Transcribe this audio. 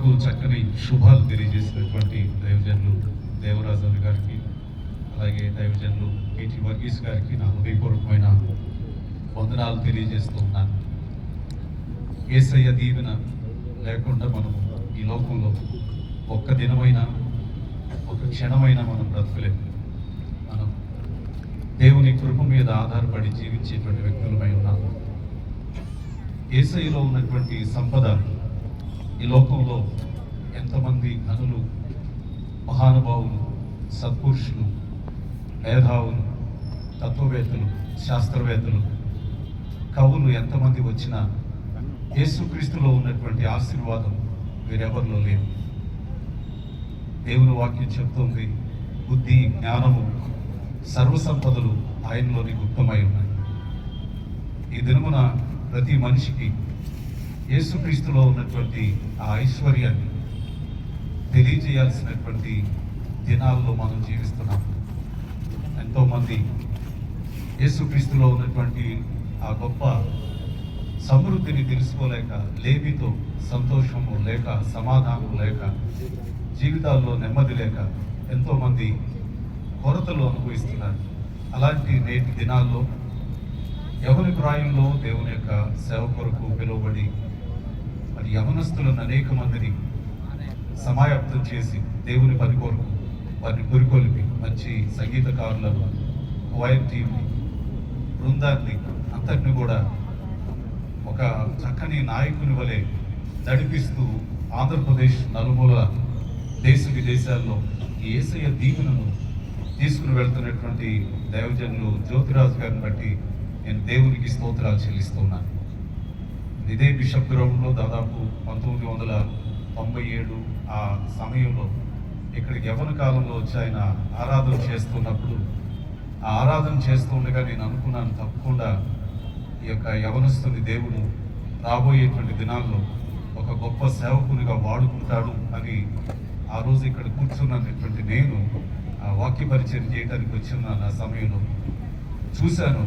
వరకు చక్కని శుభాలు తెలియజేసినటువంటి దైవజనులు దేవరాజన్ గారికి అలాగే దైవజనులు కేటీ వర్గీస్ గారికి నా హృదయపూర్వకమైన వందనాలు తెలియజేస్తూ ఉన్నాను. ఏసయ్య దీవెన లేకుండా మనం ఈ లోకంలో ఒక్క దినమైనా ఒక క్షణమైనా మనం బ్రతకలేము మనం దేవుని కృప మీద ఆధారపడి జీవించేటువంటి వ్యక్తులమై ఉన్నాము. ఏసైలో ఉన్నటువంటి సంపద ఈ లోకంలో ఎంతమంది ఘనులు మహానుభావులు సత్పురుషులు మేధావులు తత్వవేత్తలు శాస్త్రవేత్తలు కవులు ఎంతమంది వచ్చినా యేసుక్రీస్తులో ఉన్నటువంటి ఆశీర్వాదం వేరెవరిలో లేదు. దేవుని వాక్యం చెప్తుంది బుద్ధి జ్ఞానము సర్వసంపదలు ఆయనలోని గుప్తమై ఉన్నాయి. ఈ దినమున ప్రతి మనిషికి యేసుక్రీస్తులో ఉన్నటువంటి ఆ ఐశ్వర్యాన్ని తెలియజేయాల్సినటువంటి దినాల్లో మనం జీవిస్తున్నాం. ఎంతోమంది యేసుక్రీస్తులో ఉన్నటువంటి ఆ గొప్ప సమృద్ధిని తెలుసుకోలేక లేమితో సంతోషము లేక సమాధానం లేక జీవితాల్లో నెమ్మది లేక ఎంతోమంది కొరతలు అనుభవిస్తున్నారు. అలాంటి నేటి దినాల్లో ఎవరి ప్రాయంలో దేవుని యొక్క సేవ కొరకు పిలువబడి మరి యవనస్తులను అనేక మందిని సమాయప్తం చేసి దేవుని పని కొరకు వారిని గురికొలిపి మంచి సంగీతకారులను వాయిన్ టీంని బృందాన్ని అంతటిని కూడా ఒక చక్కని నాయకుని వలె నడిపిస్తూ ఆంధ్రప్రదేశ్ నలుమూల దేశ విదేశాల్లో ఈ ఏసయ్య దీవెనను తీసుకుని వెళ్తున్నటువంటి దైవజనులు జ్యోతిరాజు గారిని బట్టి నేను దేవునికి స్తోత్రాలు చెల్లిస్తున్నాను. ఇదే బిషప్ గ్రౌండ్లో దాదాపు పంతొమ్మిది వందల తొంభై ఏడు ఆ సమయంలో ఇక్కడికి యవన కాలంలో వచ్చి ఆయన ఆరాధన చేస్తున్నప్పుడు ఆ ఆరాధన చేస్తుండగా నేను అనుకున్నాను తప్పకుండా ఈ యొక్క యవనస్తుని దేవుడు రాబోయేటువంటి దినాల్లో ఒక గొప్ప సేవకునిగా వాడుకుంటాడు అని ఆ రోజు ఇక్కడ కూర్చున్నటువంటి నేను ఆ వాక్య పరిచయం చేయడానికి వచ్చిన నా సమయంలో చూశాను.